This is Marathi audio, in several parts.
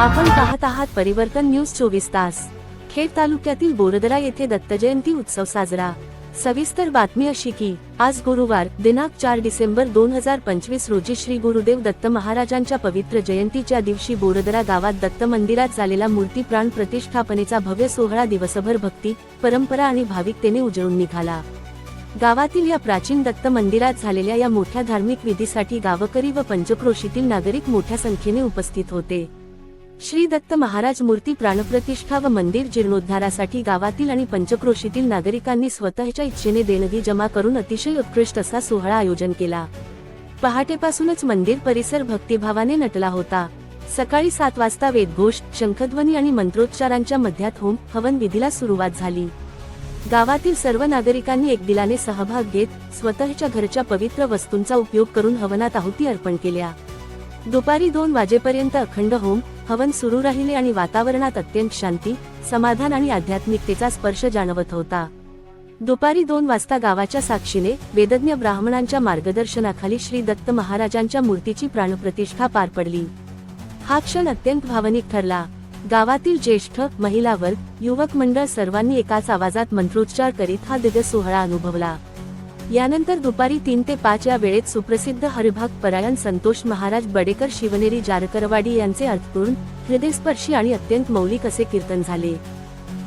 आपण पाहत आहात परिवर्तन न्यूज चोवीस तास. खेड तालुक्यातील बोरदरा येथे दत्तजयंती उत्सव साजरा. सविस्तर बातमी अशी की आज गुरुवार दिनांक चार डिसेंबर दोन हजार पंचवीस रोजी श्री गुरुदेव दत्त महाराजांच्या पवित्र जयंतीच्या दिवशी बोरदरा गावात दत्त मंदिरात झालेला मूर्ती प्राण प्रतिष्ठापनेचा भव्य सोहळा दिवसभर भक्ती परंपरा आणि भाविकतेने उजळून निघाला. गावातील या प्राचीन दत्त मंदिरात झालेल्या या मोठ्या धार्मिक विधीसाठी गावकरी व पंचक्रोशीतील नागरिक मोठ्या संख्येने उपस्थित होते. श्री दत्त महाराज मूर्ती प्राणप्रतिष्ठा व मंदिर जीर्णोद्धारासाठी गावातील आणि पंचक्रोशीतील नागरिकांनी स्वतःच्या इच्छेने देणगी जमा करून अतिशय उत्कृष्ट असा सोहळा आयोजन केला. पहाटेपासूनच मंदिर परिसर भक्तिभावाने नटला होता. सकाळी सात वाजता वेदघोष शंखध्वनी आणि मंत्रोच्चारांच्या मध्यात होम हवन विधीला सुरुवात झाली. गावातील सर्व नागरिकांनी एक दिलाने सहभाग घेत स्वतःच्या घरच्या पवित्र वस्तूंचा उपयोग करून हवनात आहुती अर्पण केल्या. दुपारी दोन वाजेपर्यंत अखंड होम हवन सुरू राहिले आणि वातावरणात अत्यंत शांती समाधान आणि आध्यात्मिकतेचा स्पर्श जाणवत होता. दुपारी दोन वाजता गावाच्या साक्षीने वेदज्ञ ब्राह्मणांच्या मार्गदर्शनाखाली श्री दत्त महाराजांच्या मूर्तीची प्राणप्रतिष्ठा पार पडली. हा क्षण अत्यंत भावनिक ठरला. गावातील ज्येष्ठ महिला वर्ग युवक मंडळ सर्वांनी एकाच आवाजात मंत्रोच्चार करीत हा दिव्य सोहळा अनुभवला. यानंतर दुपारी तीन ते पाच या वेळेत सुप्रसिद्ध हरिभाग परायण संतोष महाराज बडेकर शिवनेरी जारकरवाडी यांचे अर्थपूर्ण हृदयस्पर्शी आणि अत्यंत मौलिक असे कीर्तन झाले.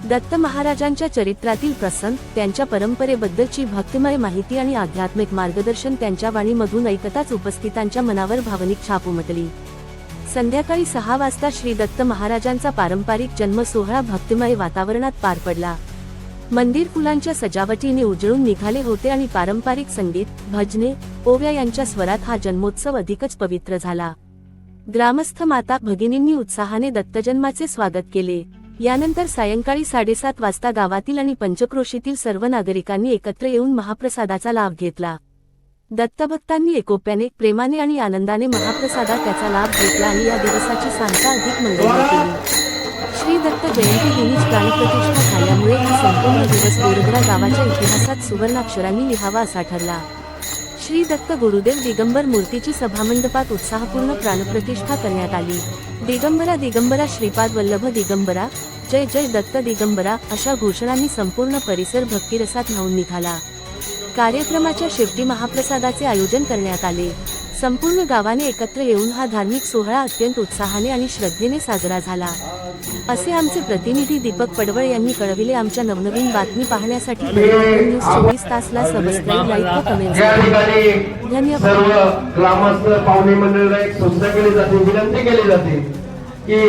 दत्त महाराजांच्या चरित्रातील प्रसंग त्यांच्या परंपरेबद्दलची भक्तिमय माहिती आणि आध्यात्मिक मार्गदर्शन त्यांच्या वाणीमधून ऐकताच उपस्थितांच्या मनावर भावनिक छाप उमटली. संध्याकाळी सहा वाजता श्री दत्त महाराजांचा पारंपरिक जन्म सोहळा भक्तिमय वातावरणात पार पडला. मंदिर फुलांच्या सजावटीने उजळून निघाले होते आणि पारंपरिक संगीत भजने ओव्या यांच्या स्वरात हा जन्मोत्सव अधिकच पवित्र झाला. ग्रामस्थ माता भगिनींनी उत्साहाने दत्तजन्माचे स्वागत केले. यानंतर सायंकाळी साडेसात वाजता गावातील आणि पंचक्रोशीतील सर्व नागरिकांनी एकत्र येऊन महाप्रसादाचा लाभ घेतला. दत्तभक्तांनी एकोप्याने प्रेमाने आणि आनंदाने महाप्रसादात त्याचा लाभ घेतला आणि या दिवसाची सांगता अधिक मंगळ केली. श्री दत्त जयंती दिनीच प्राणप्रतिष्ठा झाल्यामुळे हा संपूर्ण दिवस बोरदरा गावाच्या इतिहासात सुवर्णाक्षरांनी लिहावा असा ठरला. श्री दत्त गुरुदेव दिगंबर मूर्तीची सभामंडपात उत्साहपूर्ण प्राणप्रतिष्ठा करण्यात आली. दिगंबरा दिगंबरा श्रीपाद वल्लभ दिगंबरा जय जय दत्त दिगंबरा अशा घोषणांनी संपूर्ण परिसर भक्तिरसात न्हावून निघाला. कार्यक्रमाच्या शेवटी महाप्रसादाचे आयोजन करण्यात आले. संपूर्ण गावाने एकत्र येऊन हा धार्मिक सोहळा अत्यंत उत्साहाने आणि श्रद्धेने साजरा झाला. असे आमचे प्रतिनिधी दीपक पडवळ यांनी कळविले आमच्या नवनवीन बातमी पाहण्यासाठी न्यूज चोवीस तासला सबस्क्राईब लाईक व कमेंट धन्यवाद. सर्व ग्रामस्थ पाहुणे मंडळीला एक सूचना केली जाते विनंती केली जाते की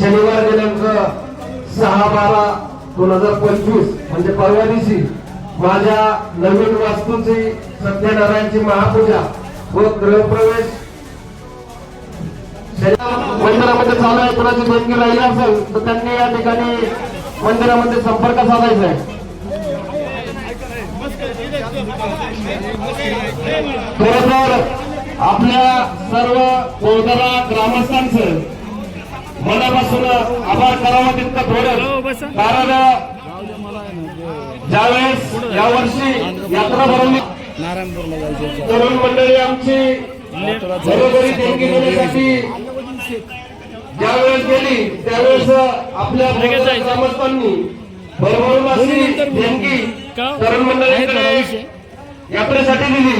शनिवार दिनांक सहा बारा दोन हजार पंचवीस म्हणजे परवा दिवशी माझ्या नवीन वास्तूची सत्यनारायणची महापूजा व गृहप्रवेश. मंदिरामध्ये चालू आहे कुणाची देणगी राहिली असेल तर त्यांनी या ठिकाणी मंदिरामध्ये संपर्क साधायचा आहे. खरोखर आपल्या सर्व बोलदारा ग्रामस्थांचं मनापासून आभार करावा तितकं थोडं. कारण ज्यावेळेस यावर्षी यात्रा भरवली नारायणपूरला जायचं तरुण मंडळी आमची घरोघरी देणगी देण्यासाठी ज्यावेळेस गेली त्यावेळेस आपल्या ग्रामस्थांनी भरभरून अशी देणगी तरुण मंडळीकडे यात्रेसाठी दिली.